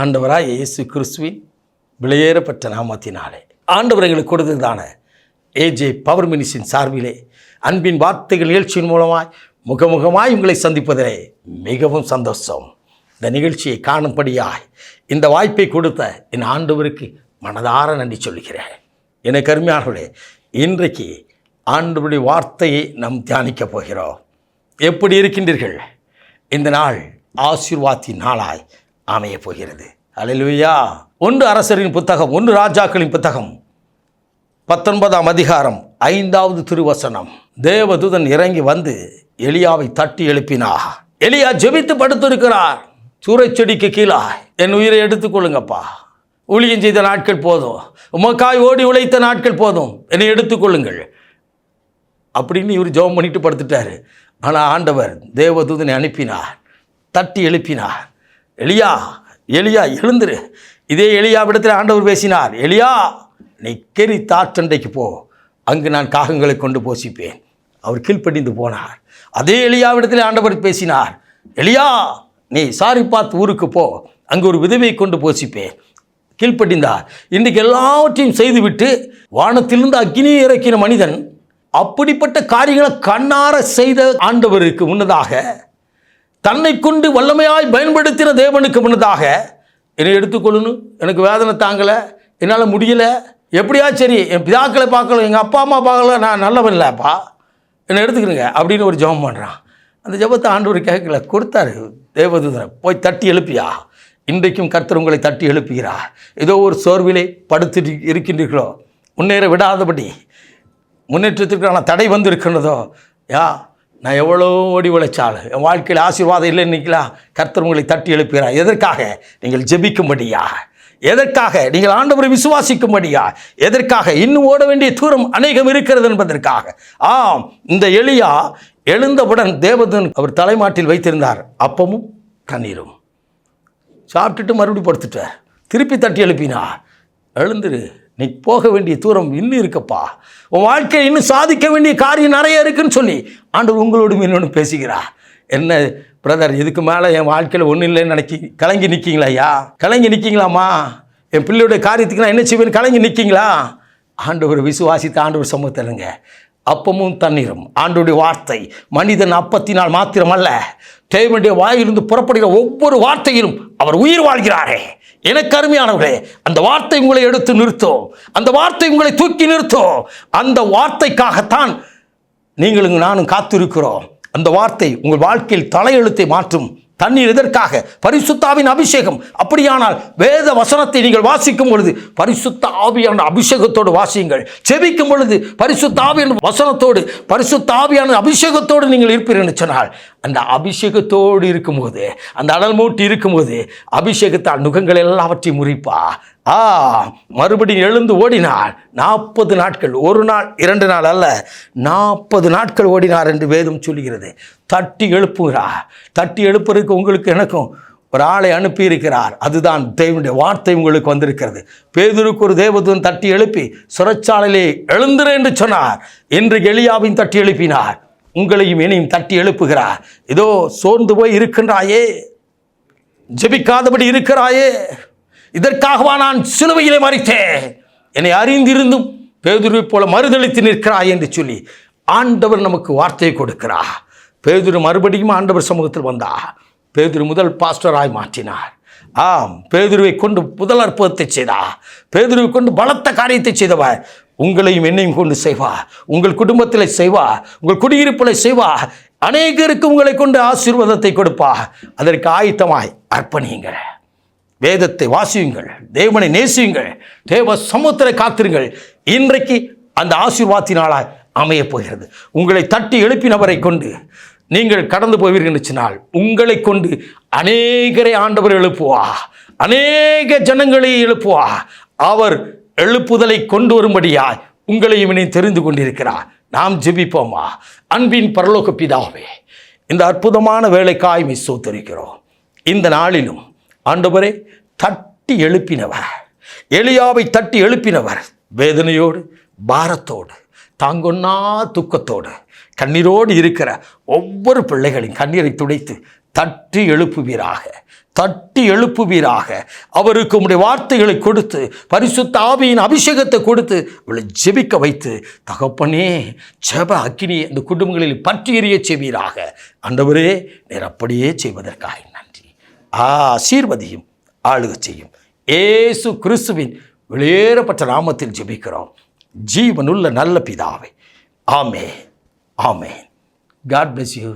ஆண்டவராய் இயேசு கிறிஸ்துவின் விலையேறப்பட்ட நாமத்தினாலே. ஆண்டவர் எங்களுக்கு கொடுத்ததான ஏஜே பவர் மினிஸின் சார்பிலே அன்பின் வார்த்தைகள் நிகழ்ச்சியின் மூலமாய் முகமுகமாய் உங்களை சந்திப்பதிலே மிகவும் சந்தோஷம். இந்த நிகழ்ச்சியை காணும்படியாய் இந்த வாய்ப்பை கொடுத்த என் ஆண்டவருக்கு மனதார நன்றி சொல்கிறேன் என அருமையானவர்களே இன்றைக்கு ஆண்டவருடைய வார்த்தையை நாம் தியானிக்கப் போகிறோம். எப்படி இருக்கின்றீர்கள்? இந்த நாள் ஆசீர்வாதி நாளாய் அமையப் போகிறது. அல்லேலூயா. ஒன்று அரசரின் புத்தகம் ஒன்று ராஜாக்களின் புத்தகம். பத்தொன்பதாம் அதிகாரம் ஐந்தாவது திருவசனம். தேவதூதன் இறங்கி வந்து எலியாவை தட்டி எழுப்பினா எலியா ஜெபித்து படுத்திருக்கிறார். சூறைச்செடிக்கு கீழா என் உயிரை எடுத்துக்கொள்ளுங்கப்பா ஊழியம் செய்த நாட்கள் போதும். உமக்காய் ஓடி உழைத்த நாட்கள் போதும். என்னை எடுத்துக்கொள்ளுங்கள் அப்படின்னு இவர் ஜெபம் பண்ணிட்டு படுத்துட்டாரு. ஆனால் ஆண்டவர் தேவதூதனை அனுப்பினார். தட்டி எழுப்பினார். எலியா எலியா எழுந்துரு. இதே எலியாவிடத்தில் ஆண்டவர் பேசினார் எலியா நீ கெரி தாற்றண்டைக்கு போ. அங்கு நான் காகங்களை கொண்டு போசிப்பேன். அவர் கீழ்ப்படிந்து போனார். அதே எலியாவிடத்தில் ஆண்டவர் பேசினார் எலியா நீ சாரி பார்த்து ஊருக்கு போ. அங்கு ஒரு விதவை கொண்டு போசிப்பேன். கீழ்ப்படிந்தார். இன்றைக்கு எல்லாவற்றையும் செய்துவிட்டு வானத்திலிருந்து அக்னியை இறக்கின மனிதன் அப்படிப்பட்ட காரியங்களை கண்ணார செய்த ஆண்டவருக்கு முன்னதாக தன்னை கொண்டு வல்லமையாய் பயன்படுத்தின தேவனுக்கு முன்னதாக என்னை எடுத்துக்கொள்ளணும் எனக்கு வேதனை தாங்கலை என்னால் முடியல எப்படியா சரி என் பிதாக்களை பார்க்கல எங்கள் அப்பா அம்மா பார்க்கல நான் நல்லவன் இல்லைப்பா என்னை எடுத்துக்கிறேங்க அப்படின்னு ஒரு ஜெபம் பண்ணுறான் அந்த ஜெபத்தை ஆண்டவர் கேட்கல கொடுத்தாரு தேவதூதரை போய் தட்டி எழுப்பியா? இன்றைக்கும் கர்த்தர் உங்களை தட்டி எழுப்புகிறார். ஏதோ ஒரு சோர்விலே படுத்து இருக்கின்றீர்களோ? முன்னேற விடாதபடி முன்னேற்றத்திற்கான தடை வந்திருக்கின்றதோ? யா நான் எவ்வளோ ஓடி உழைச்சாலும் என் வாழ்க்கையில் ஆசீர்வாதம் இல்லைன்னு நிற்கலாம் கர்த்தர் உங்களை தட்டி எழுப்புகிறார். எதற்காக? நீங்கள் ஜெபிக்கும்படியா எதற்காக? நீங்கள் ஆண்டவரை விசுவாசிக்கும்படியா எதற்காக? இன்னும் ஓட வேண்டிய தூரம் அநேகம் இருக்கிறது என்பதற்காக. ஆம் இந்த எளியா எழுந்தவுடன் தேவதன் அவர் தலைமாட்டில் வைத்திருந்தார். அப்பமும் தண்ணீரும். சாப்பிட்டுட்டு மறுபடியும் படுத்துட்டார். திருப்பி தட்டி எழுப்பினா எழுந்துரு. நீ போக வேண்டிய தூரம் இன்னும் இருக்கப்பா. உன் வாழ்க்கையை இன்னும் சாதிக்க வேண்டிய காரியம் நிறைய இருக்குன்னு சொல்லி ஆண்டவர் உங்களோடு இன்னொன்று பேசுகிறா. என்ன பிரதர் இதுக்கு மேலே என் வாழ்க்கையில் ஒன்றும் இல்லைன்னு நினைக்கி கலங்கி நிற்கிங்களா ஐயா? கலங்கி நிற்கிங்களாம்மா என் பிள்ளையோட காரியத்துக்கு நான் என்ன செய்வேன் கலங்கி நிற்கிங்களா ஆண்டவர் விசுவாசித்த ஆண்டவர் சமூகத்திலுங்க அப்பமும் தண்ணீரும். ஆண்டோடைய வார்த்தை மனிதன் அப்பத்தினால் மாத்திரமல்ல தேவனுடைய வாயிலிருந்து புறப்படுகிற ஒவ்வொரு வார்த்தையிலும் அவர் உயிர் வாழ்கிறாரே. எனக்கு அருமையானவர்களே அந்த வார்த்தை உங்களை எடுத்து நிறுத்தும். அந்த வார்த்தை உங்களை தூக்கி நிறுத்தும். அந்த வார்த்தைக்காகத்தான் நீங்களும் நானும் காத்திருக்கிறோம். அந்த வார்த்தை உங்கள் வாழ்க்கையில் தலையெழுத்தை மாற்றும். தண்ணீர் எதற்காக? பரிசுத்தாவின் அபிஷேகம். அப்படியானால் வேத வசனத்தை நீங்கள் வாசிக்கும் பொழுது பரிசுத்த ஆவியான அபிஷேகத்தோடு வாசியுங்கள். செபிக்கும் பொழுது பரிசுத்த ஆவியான வசனத்தோடு பரிசுத்த ஆவியான அபிஷேகத்தோடு நீங்கள் இருப்பீர்கள் என்று சொன்னால் அந்த அபிஷேகத்தோடு இருக்கும்போது அந்த அனல் மூட்டி இருக்கும்போது அபிஷேகத்தால் நுகங்கள் எல்லாவற்றையும் முறிப்பா. ஆ மறுபடியும் எழுந்து ஓடினார் நாற்பது நாட்கள் ஒரு நாள் இரண்டு நாள் அல்ல நாற்பது நாட்கள் ஓடினார் என்று வேதம் சொல்லுகிறது. தட்டி எழுப்புகிறார் தட்டி எழுப்புறதுக்கு உங்களுக்கு எனக்கும் ஒரு ஆளை அனுப்பியிருக்கிறார். அதுதான் தேவனுடைய வார்த்தை உங்களுக்கு வந்திருக்கிறது. பேதுருக்கு ஒரு தேவதூதன் தட்டி எழுப்பி சுரச்சாலையிலே எழுந்துரு என்று சொன்னார். என்று எளியாவின் தட்டி எழுப்பினார். உங்களையும் இனியும் தட்டி எழுப்புகிறார் இதோ சோர்ந்து போய் இருக்கின்றாயே. ஜெபிக்காதபடி இருக்கிறாயே. இதற்காகவா நான் சிலுவையிலே மறித்தேன் என்னை அறிந்திருந்தும் பேதுருவை போல மறுதளித்து நிற்கிறாய் என்று சொல்லி ஆண்டவர் நமக்கு வார்த்தையை கொடுக்கிறார் பேதுரு மறுபடியும் ஆண்டவர் சமூகத்தில் வந்தா. பேதுரு முதல் பாஸ்டராய் மாற்றினார். ஆம் பேதுருவை கொண்டு முதல் அற்புதத்தை செய்தார் பேதுருவை கொண்டு பலத்த காரியத்தை செய்தவர் உங்களையும் என்னையும் கொண்டு செய்வா. உங்கள் குடும்பத்தில் செய்வா. உங்கள் குடியிருப்பில் செய்வா. அநேகருக்கு உங்களை கொண்டு ஆசீர்வாதத்தை கொடுப்பா. அதற்கு ஆயத்தமாய் அர்ப்பணியுங்கள். வேதத்தை வாசியுங்கள். தேவனை நேசியுங்கள். தேவ சமுத்திரை காத்திருங்கள். இன்றைக்கு அந்த ஆசீர்வாதத்தினாலாய் அமையப் போகிறது. உங்களை தட்டி எழுப்பினவரை கொண்டு நீங்கள் கடந்து போவீர்கள் என்று சொன்னால் உங்களை கொண்டு அநேகரை ஆண்டவர் எழுப்புவா. அநேக ஜனங்களை எழுப்புவா. அவர் எழுப்புதலை கொண்டு வரும்படியாய் உங்களையும் இனி தெரிந்து கொண்டிருக்கிறார். நாம் ஜெபிப்போமா? அன்பின் பரலோக பிதாவே இந்த அற்புதமான வேலைக்காய் மை சோத்தரிக்கிறோம். இந்த நாளிலும் ஆண்டவரே தட்டி எழுப்பினவர். எளியாவை தட்டி எழுப்பினவர். வேதனையோடு பாரத்தோடு தாங்கொன்னா துக்கத்தோடு கண்ணீரோடு இருக்கிற ஒவ்வொரு பிள்ளைகளின் கண்ணீரை துடைத்து தட்டி எழுப்புவீராக தட்டி எழுப்புவீராக. அவருக்கு உடைய வார்த்தைகளை கொடுத்து பரிசுத்த ஆவியின் அபிஷேகத்தை கொடுத்து அவளை ஜெபிக்க வைத்து தகப்பனே ஜெப அக்கினி இந்த குடும்பங்களில் பற்றி எறிய செய்வீராக. அந்தவரே நேர் அப்படியே செய்வதற்காக நன்றி. ஆசீர்வதியும் ஆளுக செய்யும். ஏசு கிறிஸ்துவின் வெளியேறப்பட்ட நாமத்தில் ஜெபிக்கிறோம். ஜீவனுள்ள நல்ல பிதாவே. ஆமே ஆமே காட் பிளஸ் யூ